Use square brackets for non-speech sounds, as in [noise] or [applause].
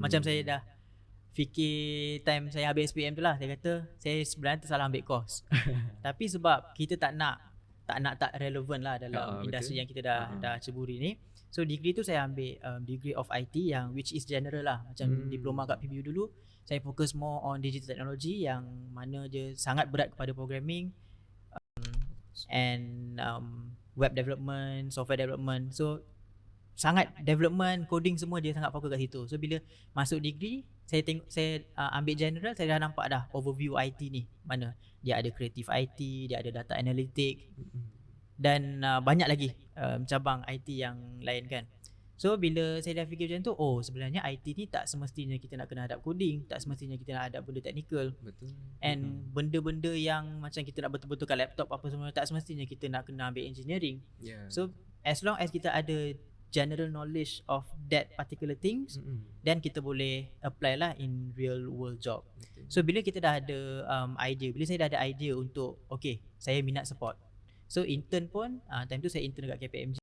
Macam saya dah fikir time saya habis SPM tu lah Saya kata saya sebenarnya tersalah ambil course [laughs] Tapi sebab kita tak nak tak nak tak relevan lah dalam Ah, industri betul. yang kita dah Ah. dah ceburi ni So degree tu saya ambil um, degree of IT yang which is general lah Macam Hmm. diploma kat PBU dulu Saya fokus more on digital technology yang mana je sangat berat kepada programming um, And um, web development, software development So sangat development, coding semua dia sangat fokus kat situ. So bila masuk degree saya tengok saya uh, ambil general saya dah nampak dah overview IT ni. Mana dia ada creative IT dia ada data analytic dan uh, banyak lagi um, cabang IT yang lain kan. So bila saya dah fikir macam tu oh sebenarnya IT ni tak semestinya kita nak kena hadap coding tak semestinya kita nak hadap benda technical. Betul. and benda-benda yang macam kita nak betul-betul kat laptop apa semua tak semestinya kita nak kena ambil engineering. Yeah. so as long as kita ada general knowledge of that particular things Mm-mm. then kita boleh apply lah in real world job. Betul. So bila kita dah ada um, idea, bila saya dah ada idea untuk okay, saya minat support. So intern pun uh, time tu saya intern dekat KPMG